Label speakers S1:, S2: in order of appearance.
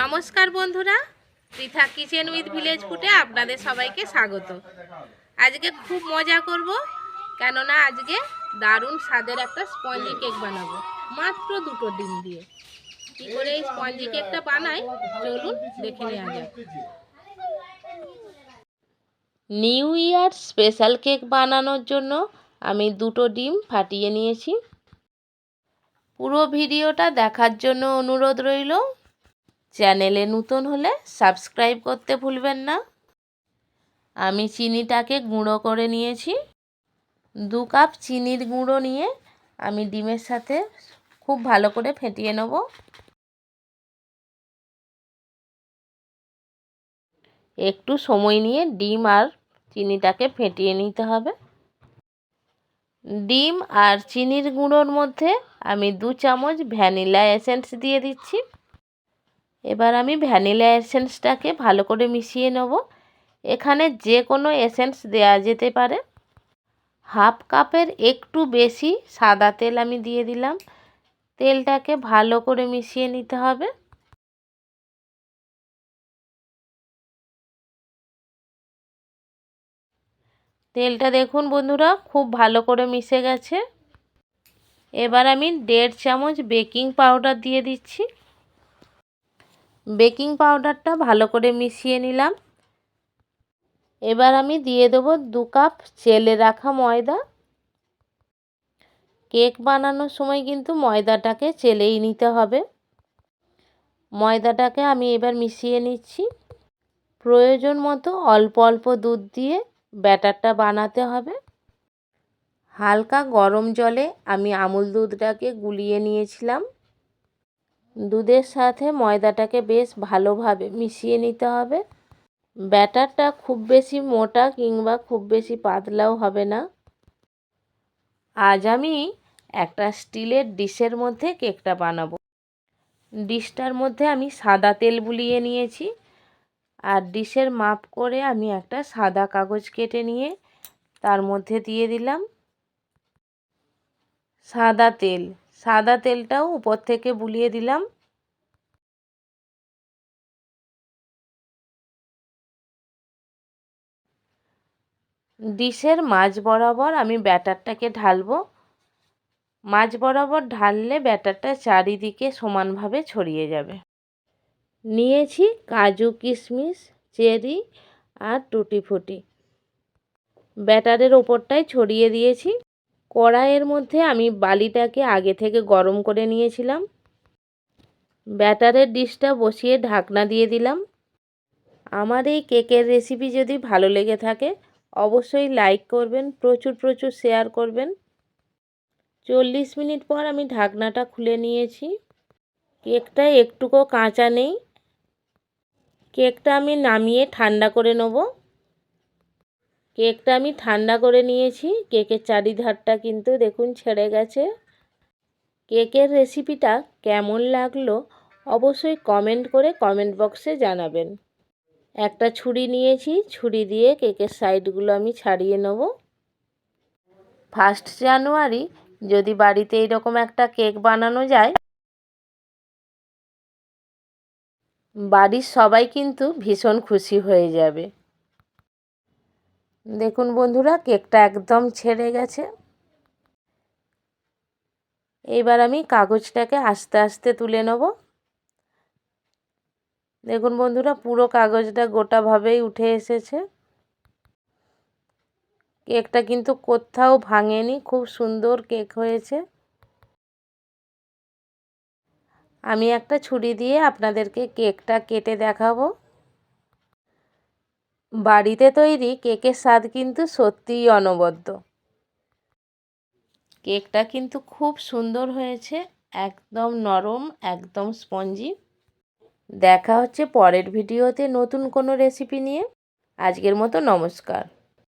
S1: নমস্কার বন্ধুরা, Pritha kitchen with village ফুটে আপনাদের সবাইকে স্বাগত। আজকে খুব মজা করব, কেননা আজকে দারুণ স্বাদের একটা স্পঞ্জি কেক বানাবো, মাত্র দুটো ডিম দিয়ে। কী করে এই স্পঞ্জি কেকটা বানাই, চলুন দেখে নেওয়া যাক। নিউ ইয়ার স্পেশাল কেক বানানোর জন্য আমি দুটো ডিম ফাটিয়ে নিয়েছি। পুরো ভিডিওটা দেখার জন্য অনুরোধ রইল। চ্যানেলে নতুন হলে সাবস্ক্রাইব করতে ভুলবেন না। আমি চিনিটাকে গুঁড়ো করে নিয়েছি। দু কাপ চিনির গুঁড়ো নিয়ে আমি ডিমের সাথে খুব ভালো করে ফেটিয়ে নেব। একটু সময় নিয়ে ডিম আর চিনিটাকে ফেটিয়ে নিতে হবে। ডিম আর চিনির গুঁড়োর মধ্যে আমি দু চামচ ভ্যানিলা এসেন্স দিয়ে দিচ্ছি। এবার আমি ভ্যানিলা এসেন্সটাকে ভালো করে মিশিয়ে নেব। এখানে যে কোনো এসেন্স দেওয়া যেতে পারে। হাফ কাপের একটু বেশি সাদা তেল আমি দিয়ে দিলাম। তেলটাকে ভালো করে মিশিয়ে নিতে হবে। তেলটা দেখুন বন্ধুরা, খুব ভালো করে মিশে গেছে। এবার আমি দেড় চামচ বেকিং পাউডার দিয়ে দিচ্ছি। বেকিং পাউডারটা ভালো করে মিশিয়ে নিলাম। এবার আমি দিয়ে দেবো দু কাপ চেলে রাখা ময়দা। কেক বানানোর সময় কিন্তু ময়দাটাকে চেলেই নিতে হবে। ময়দাটাকে আমি এবার মিশিয়ে নিচ্ছি। প্রয়োজন মতো অল্প অল্প দুধ দিয়ে ব্যাটারটা বানাতে হবে। হালকা গরম জলে আমি আমুল দুধটাকে গুলিয়ে নিয়েছিলাম। দুধের সাথে ময়দাটাকে বেশ ভালোভাবে মিশিয়ে নিতে হবে। ব্যাটারটা খুব বেশি মোটা কিংবা খুব বেশি পাতলাও হবে না। আজ আমি একটা স্টিলের ডিশের মধ্যে কেকটা বানাবো। ডিশটার মধ্যে আমি সাদা তেল বুলিয়ে নিয়েছি। আর ডিশের মাপ করে আমি একটা সাদা কাগজ কেটে নিয়ে তার মধ্যে দিয়ে দিলাম সাদা তেল। সাদা তেলটাও উপর থেকে বুলিয়ে দিলাম। ডিশের মাঝ বরাবর আমি ব্যাটারটাকে ঢালবো। মাঝ বরাবর ঢাললে ব্যাটারটা চারিদিকে সমানভাবে ছড়িয়ে যাবে। নিয়েছি কাজু, কিশমিশ, চেরি আর টুটি ফুটি ব্যাটারের ওপরটায় ছড়িয়ে দিয়েছি। কড়াইয়ের মধ্যে আমি বালিটাকে আগে থেকে গরম করে নিয়েছিলাম। ব্যাটারের ডিশটা বসিয়ে ঢাকনা দিয়ে দিলাম। আমার এই কেকের রেসিপি যদি ভালো লেগে থাকে, অবশ্যই লাইক করবেন, প্রচুর প্রচুর শেয়ার করবেন। চল্লিশ মিনিট পর আমি ঢাকনাটা খুলে নিয়েছি। কেকটা একটুকু কাঁচা নেই। কেকটা আমি নামিয়ে ঠান্ডা করে নেব। কেকটা আমি ঠান্ডা করে নিয়েছি। কেকের চারিধারটা কিন্তু দেখুন ছেড়ে গেছে। কেকের রেসিপিটা কেমন লাগল অবশ্যই কমেন্ট করে কমেন্ট বক্সে জানাবেন। একটা ছুরি নিয়েছি, ছুরি দিয়ে কেকের সাইডগুলো আমি ছাড়িয়ে নেব। ফার্স্ট জানুয়ারি যদি বাড়িতে এইরকম একটা কেক বানানো যায়, বাড়ির সবাই কিন্তু ভীষণ খুশি হয়ে যাবে। দেখুন বন্ধুরা, কেকটা একদম ছেড়ে গেছে। এইবার আমি কাগজটাকে আস্তে আস্তে তুলে নেব। দেখুন বন্ধুরা, পুরো কাগজটা গোটাভাবেই উঠে এসেছে। কেকটা কিন্তু কোথাও ভাঙেনি, খুব সুন্দর কেক হয়েছে। আমি একটা ছুরি দিয়ে আপনাদেরকে কেকটা কেটে দেখাবো। বাড়িতে তৈরি কেকের স্বাদ কিন্তু সত্যিই অনবদ্য। কেকটা কিন্তু খুব সুন্দর হয়েছে, একদম নরম, একদম স্পঞ্জি। দেখা হচ্ছে পরের ভিডিওতে নতুন কোনো রেসিপি নিয়ে। আজকের মতো নমস্কার।